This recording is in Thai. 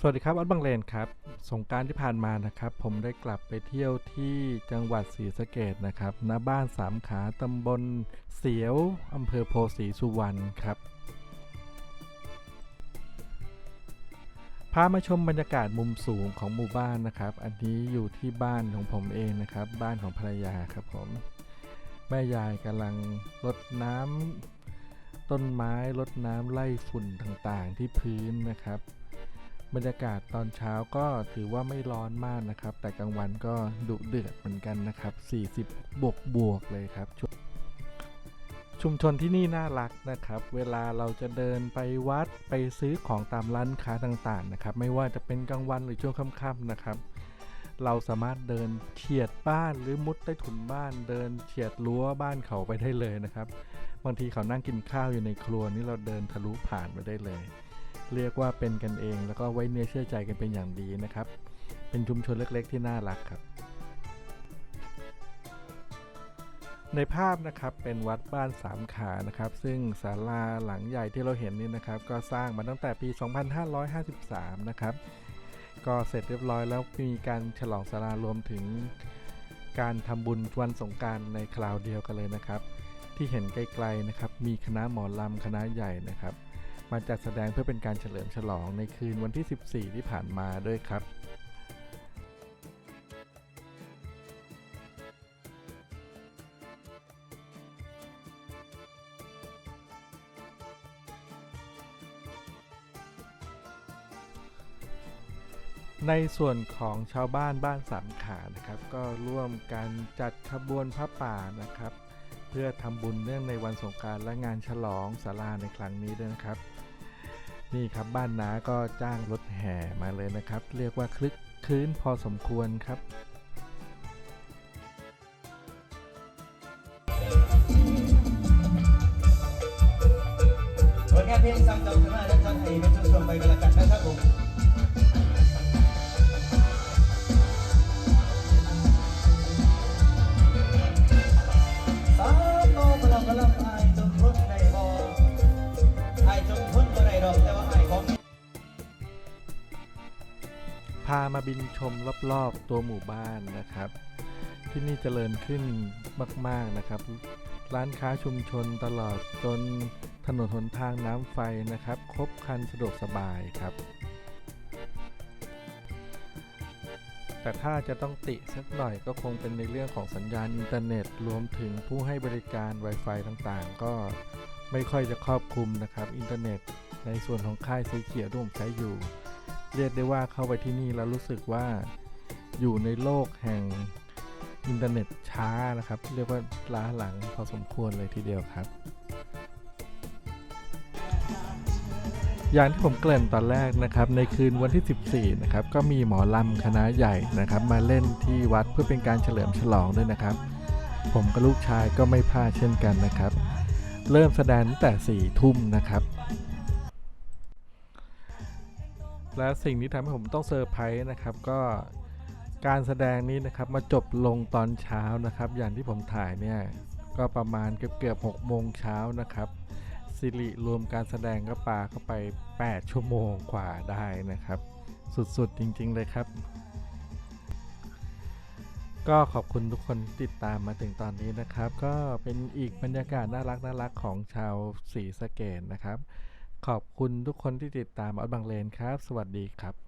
สวัสดีครับ อัดบังเลนครับ สงการที่ผ่านมานะครับ ผมได้กลับไปเที่ยวที่จังหวัดศรีสะเกดนะครับณบ้านสามขาตำบลเสียวอำเภอโพธิ์ศรีสุวรรณครับ พามาชมบรรยากาศมุมสูงของหมู่บ้านนะครับ อันนี้อยู่ที่บ้านของผมเองนะครับ บ้านของภรรยาครับผม แม่ยายกำลังรดน้ำต้นไม้รดน้ำไล่ฝุ่นต่างๆ ที่พื้นนะครับ บรรยากาศตอนเช้าก็ถือว่าไม่ร้อนมากนะครับ แต่กลางวันก็ดุเดือดเหมือนกันนะครับ 40 บวกบวกเลยครับชุมชนที่นี่น่ารักนะครับ เวลาเราจะเดินไปวัดไปซื้อของตามร้านค้าต่างๆนะครับ ไม่ว่าจะเป็นกลางวันหรือช่วงค่ำๆนะครับ เราสามารถเดินเฉียดบ้านหรือมุดใต้ถุนบ้าน เดินเฉียดรั้วบ้านเขาไปได้เลยนะครับ บางทีเขานั่งกินข้าวอยู่ในครัวนี่เราเดินทะลุผ่านไปได้เลย เรียกว่าเป็นกันเอง แล้วก็ไว้เนื้อเชื่อใจกันเป็นอย่างดีนะครับ เป็นชุมชนเล็กๆ ที่น่ารักครับ ในภาพนะครับเป็นวัดบ้านสามขานะครับ ซึ่งศาลาหลังใหญ่ที่เราเห็นนี่นะครับ ก็สร้างมาตั้งแต่ปี 2553 นะครับ ก็เสร็จเรียบร้อยแล้วมีการฉลองศาลารวมถึงการทำบุญวันสงการในคราวเดียวกันเลยนะครับ ที่เห็นไกลๆนะครับ มีคณะหมอลำคณะใหญ่นะครับ มาจัดแสดงเพื่อเป็นการเฉลิมฉลองในคืนวันที่ 14 ที่ผ่านมาด้วยครับในส่วนของชาวบ้านบ้านสามขานะครับ ก็ร่วมกันจัดขบวนพระป่านะครับ เพื่อทำบุญเนื่องในวันสงการและงานฉลองศาลาในครั้งนี้ด้วยนะครับ นี่ครับบ้านนาก็จ้างรถแห่มาเลยนะครับ เรียกว่าคลึกคืนพอสมควรครับผลงานเพลงซ้ำเติมขึ้นมาแล้วท่านให้เป็นช่วงไปกันละกันนะครับผม พามาบินชมรอบๆตัวหมู่บ้านนะครับ ที่นี่เจริญขึ้นมากๆนะครับ ร้านค้าชุมชนตลอดจนถนนหนทางน้ำไฟนะครับ ครบคันสะดวกสบายครับ แต่ถ้าจะต้องติสักหน่อยก็คงเป็นในเรื่องของสัญญาณอินเทอร์เน็ต รวมถึงผู้ให้บริการ Wi-Fi ต่างๆ ก็ไม่ค่อยจะครอบคลุมนะครับ อินเทอร์เน็ต ในส่วนของค่ายสีเขียวที่ผมใช้อยู่ เรียกได้ว่าเข้าไปที่นี่แล้วรู้สึกว่าอยู่ในโลกแห่งอินเทอร์เน็ตช้านะครับ เรียกว่าล้าหลังพอสมควรเลยทีเดียวครับ อย่างที่ผมเกริ่นตอนแรกนะครับ ในคืนวันที่ 14 นะครับ ก็มีหมอลำคณะใหญ่นะครับ มาเล่นที่วัดเพื่อเป็นการเฉลิมฉลองด้วยนะครับ ผมกับลูกชายก็ไม่พลาดเช่นกันนะครับ เริ่มแสดงตั้งแต่4ทุ่มนะครับ และสิ่งที่ทำให้ผมต้องเซอร์ไพรส์นะครับ ก็การแสดงนี้นะครับมาจบลงตอนเช้านะครับ อย่างที่ผมถ่ายเนี่ยก็ประมาณเกือบเกือบ6โมงเช้านะครับสิริรวมการแสดงก็ปาเข้าไป 8 ชั่วโมงกว่าได้นะครับ สุดๆจริง ๆ เลยครับ ก็ขอบคุณทุกคนติดตามมาถึงตอนนี้นะครับ ก็เป็นอีกบรรยากาศน่ารักน่ารักของชาวศรีสะเกดนะครับ ขอบคุณทุกคนที่ติดตามออดบังเลนครับ สวัสดีครับ